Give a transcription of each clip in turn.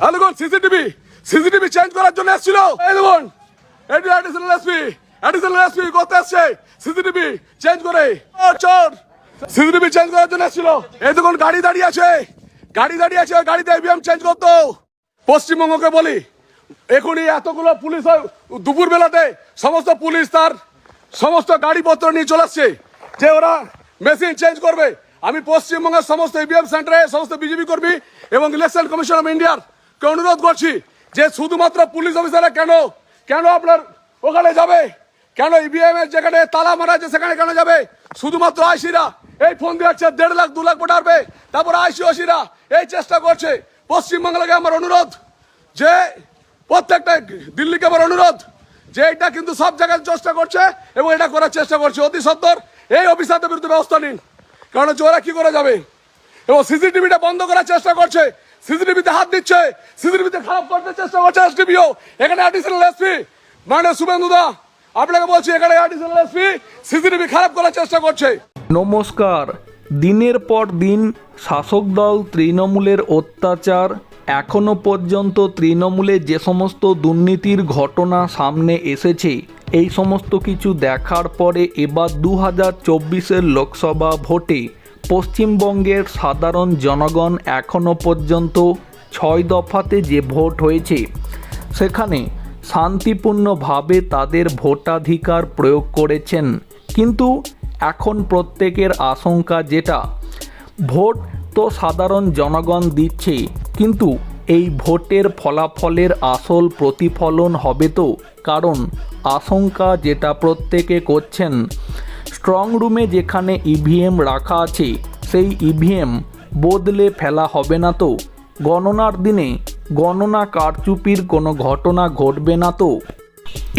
দেখুন CCTV CCTV change করার জন্য এসেছিল। এই দেখুন এটি অ্যাডিশনাল এসপি অ্যাডিশনাল এসপি করতে আসছে। সিসিটিভি চেঞ্জ করে। চোর, চোর! সিসিটিভি চেঞ্জ করার জন্য এসেছিল। এই দেখুন গাড়ি দাঁড়িয়ে আছে। গাড়ি দাঁড়িয়ে আছে গাড়িতে ইভিএম চেঞ্জ করতো। পশ্চিমবঙ্গকে বলি এখনই এতগুলো পুলিশ দুপুর বেলাতে সমস্ত পুলিশ তার সমস্ত গাড়িপত্র নিয়ে চলে আসছে। যে ওরা মেশিন চেঞ্জ করবে। আমি পশ্চিমবঙ্গের সমস্ত ইভিএম সেন্টারে সমস্ত বিজেপি কর্মী এবং ইলেকশন কমিশন অফ ইন্ডিয়ার অনুরোধ করছি? যে শুধুমাত্র পুলিশ অফিসাররা কেন? কেন আপনার ওখানে যাবে? কেন ইভিএম এর যেখানে তালা মারা আছে সেখানে কেন যাবে? শুধুমাত্র আইসিরা এই ফোন দিয়ে দেড় লাখ, দু লাখ পাঠাবে। তারপর আইসি ওসিরা এই চেষ্টা করছে। পশ্চিমবাংলাকে আমার অনুরোধ যে প্রত্যেকটা দিল্লিকে আমার অনুরোধ যে এটা কিন্তু সব জায়গায় চেষ্টা করছে এবং এটা করার চেষ্টা করছে। অতি সত্তর এই অফিসারদের বিরুদ্ধে ব্যবস্থা নিন। কারণ হচ্ছে ওরা কি করে যাবে? এবং সিসিটিভিটা বন্ধ করার চেষ্টা করছে। সিসিটিভিতে হাত দিচ্ছে, সিসিটিভিতে খারাপ করতে চেষ্টা করছে এসডিপিও। এখানে অ্যাডিশনাল এসপি মানে শুভেন্দু দা, আপনাকে বলছি, এখানে অ্যাডিশনাল এসপি সিসিটিভি খারাপ করার চেষ্টা করছে। নমস্কার। দিনের পর দিন শাসক দল তৃণমূলের অত্যাচার এখনও পর্যন্ত তৃণমূলে যে সমস্ত দুর্নীতির ঘটনা সামনে এসেছে, এই সমস্ত কিছু দেখার পরে এবার দু হাজার চব্বিশের লোকসভা ভোটে পশ্চিমবঙ্গের সাধারণ জনগণ এখনও পর্যন্ত ছয় দফাতে যে ভোট হয়েছে, সেখানে শান্তিপূর্ণভাবে তাদের ভোটাধিকার প্রয়োগ করেছেন। কিন্তু এখন প্রত্যেকের আশঙ্কা যেটা, ভোট তো সাধারণ জনগণ দিচ্ছে, কিন্তু এই ভোটের ফলাফলের আসল প্রতিফলন হবে তো, কারণ আশঙ্কা যেটা প্রত্যেকে করছেন স্ট্রং রুমে যেখানে ইভিএম রাখা আছে, সেই ইভিএম বদলে ফেলা হবে না তো? গণনার দিনে গণনা কারচুপির কোনো ঘটনা ঘটবে না তো?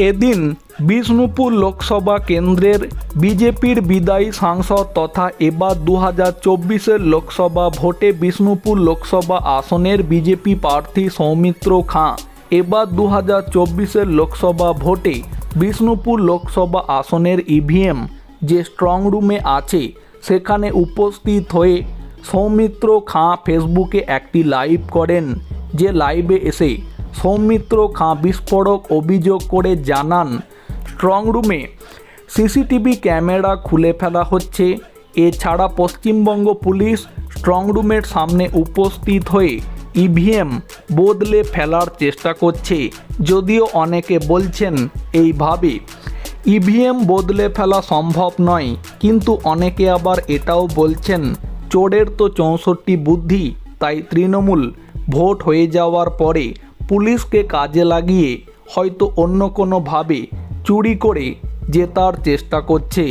এদিন বিষ্ণুপুর লোকসভা কেন্দ্রের বিজেপির বিদায়ী সাংসদ তথা এবার দু হাজার চব্বিশের লোকসভা ভোটে বিষ্ণুপুর লোকসভা আসনের বিজেপি প্রার্থী সৌমিত্র খাঁ এবার দু হাজার চব্বিশের লোকসভা ভোটে বিষ্ণুপুর লোকসভা আসনের ইভিএম যে স্ট্রং রুমে আছে, সেখানে উপস্থিত হয়ে সৌমিত্র খাঁ ফেসবুকে একটি লাইভ করেন, যে লাইভে এসে সৌমিত্র খাঁ বিস্ফোরক অভিযোগ করে জানান স্ট্রং রুমে সিসিটিভি ক্যামেরা খুলে ফেলা হচ্ছে। এছাড়া পশ্চিমবঙ্গ পুলিশ স্ট্রং রুমের সামনে উপস্থিত হয়ে ইভিএম বদলে ফেলার চেষ্টা করছে। যদিও অনেকে বলছেন, এইভাবে ইভিএম বদলে ফেলা সম্ভব নয়, কিন্তু অনেকে আবার এটাও বলছেন, চোরের তো চৌষট্টি বুদ্ধি, তাই তৃণমূল ভোট হয়ে যাওয়ার পরে পুলিশকে কাজে লাগিয়ে হয়তো অন্য কোনোভাবে চুরি করে জেতার চেষ্টা করছে।